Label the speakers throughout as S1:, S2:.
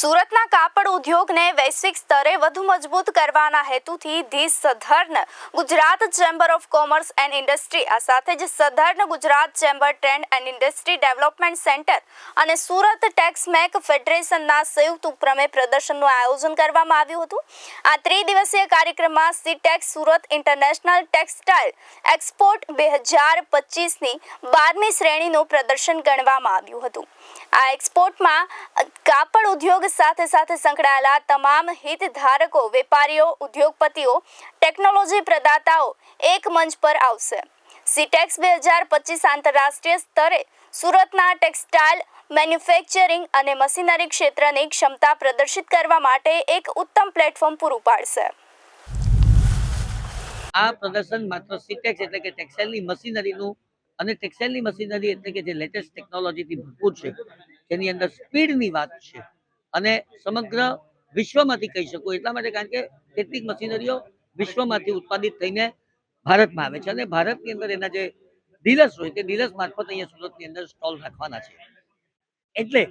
S1: સુરતના કાપડ ઉદ્યોગને વૈશ્વિક સ્તરે વધુ મજબૂત કરવાના હેતુથી the southern Gujarat chamber of commerce and industry, આ સાથે જ southern Gujarat chamber trade and industry development centre અને સુરત ટેક્સમેક ફેડરેશનના સંયુક્ત ઉપક્રમે પ્રદર્શનનું આયોજન કરવામાં આવ્યું હતું. આ ત્રિદિવસીય કાર્યક્રમમાં SITEX Surat international textile export બે હજાર પચીસની બારમી શ્રેણીનું પ્રદર્શન ગણવામાં આવ્યું હતું. આ એક્સપોર્ટમાં કાપડ ઉદ્યોગ સાથે સાથે સંકળાયેલા તમામ હિતધારકો, વેપારીઓ, ઉદ્યોગપતિઓ, ટેકનોલોજી પ્રદાતાઓ એક મંચ પર આવશે. સીટેક્સ બે હજાર પચીસ આંતરરાષ્ટ્રીય સ્તરે સુરતના ટેક્સટાઇલ મેન્યુફેક્ચરિંગ અને મશીનરી ક્ષેત્રની ક્ષમતા પ્રદર્શિત કરવા માટે એક ઉત્તમ પ્લેટફોર્મ પૂરું પાડશે.
S2: આ પ્રદર્શન માત્ર સીટેક્સ એટલે કે ટેક્સટાઇલની મશીનરીનું અને ટેક્સટાઇલની મશીનરી એટલે કે જે લેટેસ્ટ ટેકનોલોજીથી ભરપૂર છે તેની અંદર સ્પીડની વાત છે. અને સમગ્ર વિશ્વમાંથી કહી શકું એટલા માટે કારણ કે કેટલીક મશીનરીઓ વિશ્વમાંથી ઉત્પાદિત થઈને ભારતમાં આવે છે અને ભારતની અંદર એના જે ડીલર્સ હોય તે ડીલર્સ મારફત અહીંયા સુરતની અંદર સ્ટોલ રાખવાના છે. એટલે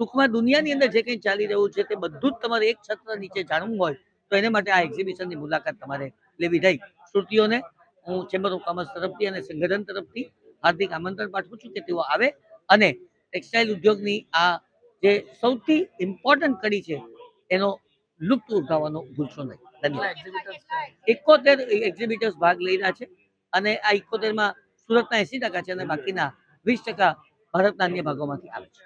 S2: ટૂંકમાં દુનિયાની અંદર જે કંઈ ચાલી રહ્યું છે તે બધું જ તમારે એક છત્ર નીચે જાણવું હોય તો એને માટે આ એક્ઝિબિશનની મુલાકાત તમારે લેવી રહી. શ્રુતિઓને હું ચેમ્બર ઓફ કોમર્સ તરફથી અને સંગઠન તરફથી હાર્દિક આમંત્રણ પાઠવું છું કે તેઓ આવે અને ટેક્સટાઇલ ઉદ્યોગની આ જે સૌથી ઇમ્પોર્ટન્ટ કડી છે એનો લુપ્ત ઉઠાવવાનો ભૂલશો નહીં. ધન્યવાદ. એકોતેર એક્ઝિબિટર્સ ભાગ લઈ રહ્યા છે અને આ એકોતેરમાં સુરતના એસી ટકા છે અને બાકીના વીસ ટકા ભારતના અન્ય ભાગોમાંથી આવે છે.